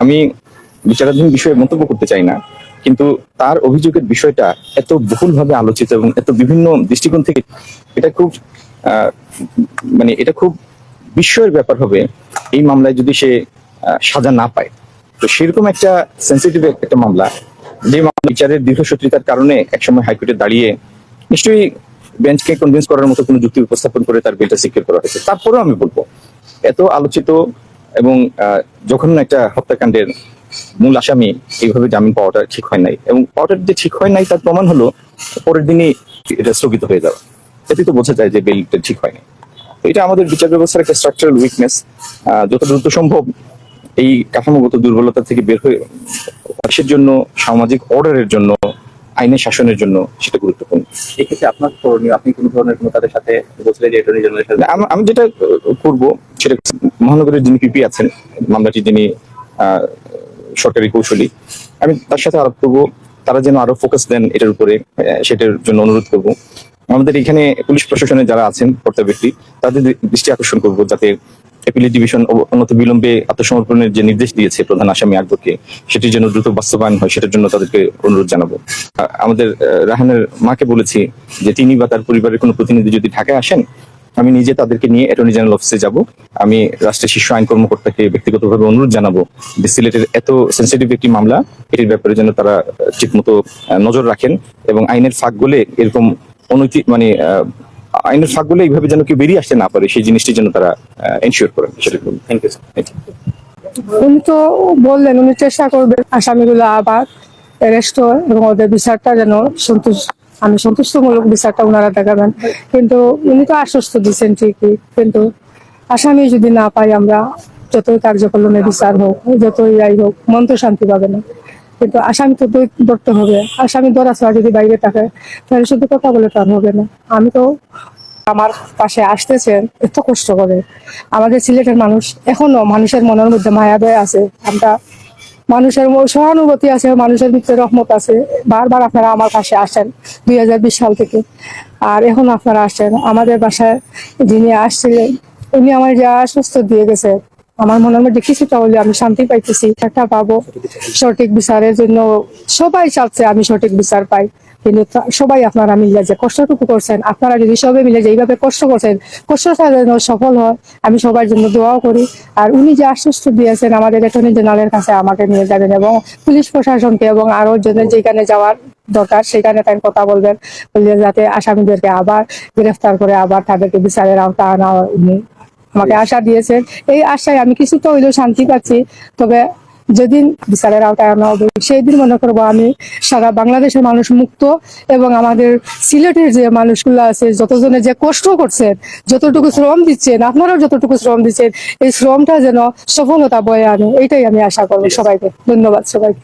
আমি বিচারাধীন বিষয়ে মন্তব্য করতে চাই না, কিন্তু তার অভিযোগের বিষয়টা এত বহুলভাবে আলোচিত এবং এত বিভিন্ন দৃষ্টিকোণ থেকে এটা খুব মানে এটা খুব বিস্ময়ের ব্যাপার হবে এই মামলায় যদি সে সাজা না পায়। তো সেরকম একটা সেন্সিটিভ একটা মামলা, যে মামলা বিচারের দীর্ঘসূত্রিতার কারণে একসময় হাইকোর্টে দাঁড়িয়ে নিশ্চয়ই বেঞ্চকে কনভিন্স করার মতো কোনো যুক্তি উপস্থাপন করে তার বেলটা সিকিউর করা হয়েছে। তারপরেও আমি বলব, এত আলোচিত এবং যখন একটা হত্যাকাণ্ডের মূল আসামি এইভাবে জামিন পাওয়াটা ঠিক হয় নাই এবং পাওয়াটা যে ঠিক হয় নাই তার প্রমাণ হলো পরের দিনই এটা স্থগিত হয়ে যাওয়া এতে তো বোঝা যায় যে বেলটা ঠিক হয়নি। তো এটা আমাদের বিচার ব্যবস্থার একটা স্ট্রাকচারাল উইকনেস যত দ্রুত সম্ভব এই কাঠামোগত দুর্বলতা থেকে বের হয়ে দেশের জন্য সামাজিক অর্ডারের জন্য আইনের শাসনের জন্য সেটা গুরুত্বপূর্ণ। এক্ষেত্রে আপনার করণীয় আপনি কোনো ধরনের কোনো তাদের সাথে বলছিলেন যে অ্যাটর্নি জেনারেলের সাথে? আমি- আমি যেটা করব সেটা মহানগরের যিনি পিপি আছেন মামলাটি যিনি সরকারি কৌশলী, আমি তার সাথে আলাপ করব। তারা যেন আরও ফোকাস দেন এটার উপরে সেটার জন্য অনুরোধ করব। আমাদের এখানে পুলিশ প্রশাসনে যারা আছেন, কর্তা ব্যক্তি, তাদের দৃষ্টি আকর্ষণ করব যাতে অ্যাপিলেট ডিভিশন বিলম্বে আত্মসমর্পণের যে নির্দেশ দিয়েছে প্রধান আসামি আকবরকে, সেটির জন্য দ্রুত বাস্তবায়ন হয়, সেটার জন্য তাদেরকে অনুরোধ জানাব। আমাদের রাহানের মাকে বলেছি যে তিনি বা তার পরিবারের কোনো প্রতিনিধি যদি ঢাকায় আসেন আমি নিজে তাদেরকে নিয়ে অ্যাটর্নি জেনারেল অফিসে যাব। আমি রাষ্ট্রের শীর্ষ আইন কর্মকর্তাকে ব্যক্তিগতভাবে অনুরোধ জানাব যে সিলেটের এত সেন্সিটিভ একটি মামলা, এটির ব্যাপারে যেন তারা ঠিক মতো নজর রাখেন এবং আইনের ফাঁক গলে এরকম অনৈতিক মানে আইনের ফাঁক গলে এইভাবে যেন কেউ বেরিয়ে আসতে না পারে, সেই জিনিসটি যেন তারা এনশিওর করেন। সেটা থ্যাংক ইউ Thank you. উনি তো বললেন, উনি চেষ্টা করবেন আসামিগুলো আবার অ্যারেস্ট এবং ওদের বিচারটা যেন সন্তুষ্ট আমি সন্তুষ্টমূলক বিচারটা ওনারা দেখাবেন। কিন্তু উনি তো আশ্বস্ত দিচ্ছেন ঠিকই। কিন্তু আসামি যদি না পাই আমরা যতই কার্যক্রমে বিচার হোক, যতই ইয়াই হোক, মন তো শান্তি পাবে না। কিন্তু আসামি তো ধর- ধরতে হবে। আসামি ধরা ছাড়া যদি বাইরে থাকে, তাহলে শুধু কথা বলে তার হবে না। আমি তো আমার পাশে আসতেছেন, এত কষ্ট করে। আমাদের সিলেটের মানুষ এখনও মানুষের মনের মধ্যে মায়া দয়া আছে। আমরা মানুষের সহানুভূতি আছে, মানুষের ভিতরে রহমত আছে। বারবার আপনারা আমার পাশে আসেন দুই হাজার বিশ সাল থেকে। আর এখন আপনারা আসেন আমাদের বাসায় যিনি আসছিলেন, উনি আমার যা সুস্থ দিয়ে গেছে আমার মনের মধ্যে কিছুটা হলে আমি শান্তি পাইতেছি একটা পাবো, সঠিক বিচারের জন্য সবাই চাচ্ছে আমি সঠিক বিচার পাই। কিন্তু সবাই আপনারা মিলে যে কষ্টটুকু করছেন, আপনারা যদি সবাই মিলে যে এইভাবে কষ্ট করছেন কষ্টটা যেন সফল হয়, আমি সবার জন্য দোয়াও করি। আর উনি যে আশ্বস্ত দিয়েছেন আমাদের অ্যাটর্নি জেনারেলের কাছে আমাকে নিয়ে যাবেন এবং পুলিশ প্রশাসনকে এবং আরও জন্য যেখানে যাওয়ার দরকার, সেখানে তাই কথা বলবেন। যাতে আসামিদেরকে আবার গ্রেফতার করে আবার তাদেরকে বিচারের আওতা আনা উনি আমাকে আশা দিয়েছেন এই আশায় আমি কিছুটা হইলেও শান্তি পাচ্ছি। তবে যেদিন বিচারের আওতায় আনা হবে সেই দিন মনে করব আমি সারা বাংলাদেশের মানুষ মুক্ত এবং আমাদের সিলেটের যে মানুষগুলো আছে যতজনে যে কষ্ট করছেন যতটুকু শ্রম দিচ্ছেন আপনারাও যতটুকু শ্রম দিচ্ছেন এই শ্রমটা যেন সফলতা বয়ে আনে এইটাই আমি আশা করব সবাইকে। ধন্যবাদ সবাইকে।